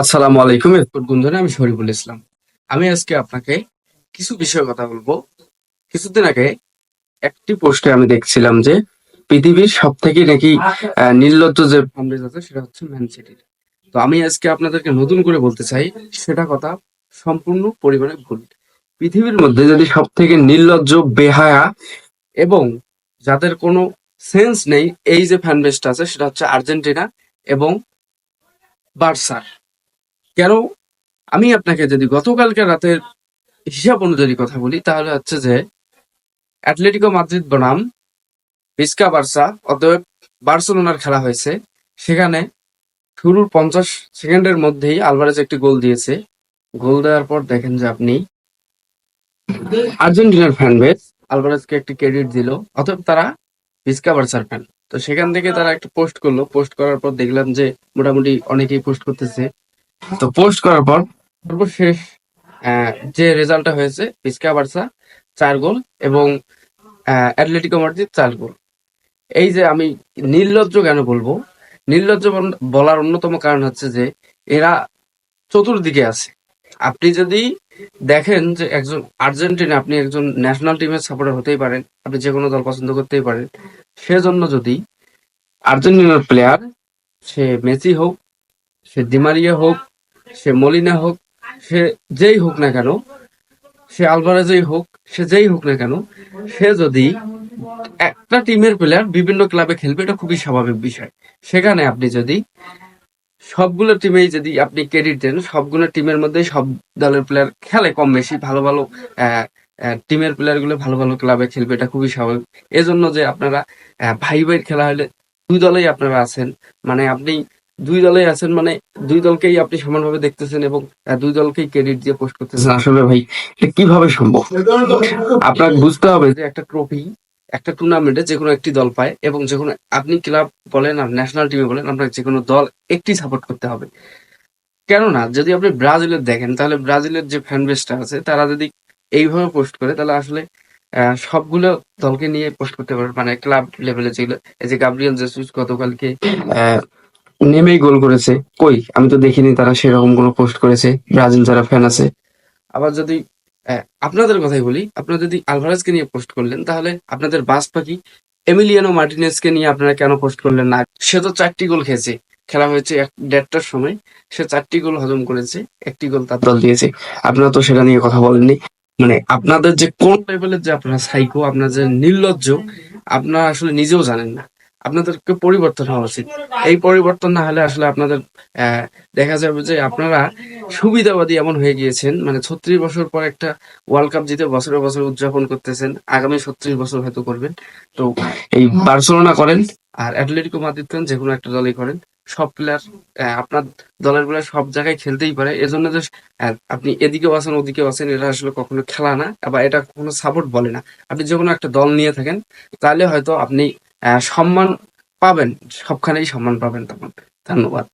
আসসালামু আলাইকুম, এরপর বন্ধুরা, আমি শরীফুল ইসলাম। আমি আজকে আপনাকে কিছু বিষয়ে কথা বলব। কিছুদিন আগে একটি পোস্টে আমি দেখছিলাম যে পৃথিবীর সব থেকে নাকি নির্লজ্জ যে ফান্ডেজ আছে, সেটা হচ্ছে ম্যান সিটির তো আমি আজকে আপনাদেরকে নতুন করে বলতে চাই, সেটা কথা সম্পূর্ণ পরিমাণে ভুল। পৃথিবীর মধ্যে যদি সব থেকে নির্লজ্জ, বেহায়া এবং যাদের কোনো সেন্স নেই, এই যে ফ্যান বেসটা আছে, সেটা হচ্ছে আর্জেন্টিনা এবং বার্সার কেন? আমি আপনাকে যদি গতকালকে রাতের হিসাব অনুযায়ী কথা বলি, তাহলে হচ্ছে যে অ্যাটলেটিকো মাদ্রিদ বনাম ভিস্কা বার্সা, অতএব বার্সেলোনার খেলা হয়েছে। সেখানে শুরুর পঞ্চাশ সেকেন্ডের মধ্যেই আলভারেজ একটি গোল দিয়েছে। গোল দেওয়ার পর দেখেন যে আপনি আর্জেন্টিনার ফ্যান বেস আলভারেজকে একটি ক্রেডিট দিল। অতএব তারা ভিস্কা বার্সার ফ্যান। তো সেখান থেকে তারা একটা পোস্ট করল। পোস্ট করার পর দেখলাম যে মোটামুটি অনেকেই পোস্ট করতেছে। তো পোস্ট করার পর সর্বশেষ যে রেজাল্টটা হয়েছে ভিস্কা বার্সা চার গোল এবং অ্যাটলেটিকো মাদ্রিদ চার গোল। এই যে আমি নির্লজ্জ কেন বলব? নির্লজ্জ বলার অন্যতম কারণ হচ্ছে যে এরা চতুর্দিকে আছে। আপনি যদি দেখেন যে একজন আর্জেন্টিনা, আপনি একজন ন্যাশনাল টিমের সাপোর্টার হতেই পারেন, আপনি যে কোনো দল পছন্দ করতেই পারেন। সেজন্য যদি আর্জেন্টিনার প্লেয়ার সে মেসি হোক, সে দিমারিয়া হোক, সে মলিনা হোক, সে যেই হোক না কেন, সে আলভারেজই হোক, সে যেই হোক না কেন, সে যদি একটা টিমের প্লেয়ার বিভিন্ন ক্লাবে খেলবে, এটা খুবই স্বাভাবিক বিষয়। সেখানে আপনি যদি সবগুলো টিমেই যদি আপনি ক্রেডিট দেন, সবগুলো টিমের মধ্যে সব দলের প্লেয়ার খেলে কম বেশি, ভালো ভালো টিমের প্লেয়ারগুলো ভালো ভালো ক্লাবে খেলবে, এটা খুবই স্বাভাবিক। এজন্য যে আপনারা ভাই ভাই খেলা হলে দুই দলেই আপনারা আছেন। মানে আপনি দুই দলে আছেন মানে দুই দলকেই আপনি সমানভাবে দেখতেছেন এবং দুই দলকেই ক্রেডিট দিয়ে পোস্ট করতেছেন। আসলে ভাই, এটা কীভাবে সম্ভব? আপনাকে বুঝতে হবে যে একটা ট্রফি একটা টুর্নামেন্টে যে কোনো একটি দল পায় এবং যে কোনো আপনি ক্লাব বলেন আর ন্যাশনাল টিমে বলেন আপনাকে যে কোনো দল একটি সাপোর্ট করতে হবে। কেননা, যদি আপনি ব্রাজিলের দেখেন, তাহলে ব্রাজিলের যে ফ্যান বেসটা আছে, তারা যদি এইভাবে পোস্ট করে, তাহলে আসলে সবগুলো দলকে নিয়ে পোস্ট করতে পারবে। মানে ক্লাব লেভেলে যেগুলো, এই যে গাব্রিয়েল জেসুস গতকালকে নেমেই গোল করেছে। কই? আমি তো দেখিনি তারা সেরকম কোনো পোস্ট করেছে। ব্রাজিল যারা ফ্যান আছে। আবার যদি আপনাদের কথাই বলি। আপনারা যদি আলভারেজকে নিয়ে পোস্ট করলেন, তাহলে আপনাদের বাস পাখি এমিলিয়ানো মার্টিনেজকে নিয়ে আপনারা কেন পোস্ট করলেন না? সে তো চারটি গোল খেয়েছে। খেলা হয়েছে এক দেড়টার সময়। সে চারটি গোল হজম করেছে, একটি গোল তার দল দিয়েছে। আপনারা তো সেটা নিয়ে কথা বলেননি। মানে আপনাদের যে কোন লেভেলের যে আপনারা সাইকো আপনার যে নির্লজ্জ, আপনারা আসলে নিজেও জানেন না। আপনাদেরকে পরিবর্তন হওয়া উচিত। এই পরিবর্তন না হলে আসলে আপনাদের দেখা যাবে যে আপনারা সুবিধাবাদী এমন হয়ে গিয়েছেন। মানে ছত্রিশ বছর পর একটা ওয়ার্ল্ড কাপ জিতে বছরে বছর উদযাপন করতেছেন। আগামী ছত্রিশ বছর হয়তো করবেন। তো এই বার্সেলোনা করেন আর অ্যাটলেটিকো মাদ্রিদ করেন যে কোনো একটা দলই করেন। সব প্লেয়ার আপনার দলের প্লেয়ার সব জায়গায় খেলতেই পারে। এজন্য যে আপনি এদিকেও আছেন, ওদিকেও আছেন এটা আসলে কখনো খেলা না। বা এটা কখনো সাপোর্ট বলে না। আপনি যে কোনো একটা দল নিয়ে থাকেন, তাহলে হয়তো আপনি সম্মান পাবেন সবখানেই সম্মান পাবেন তখন। ধন্যবাদ।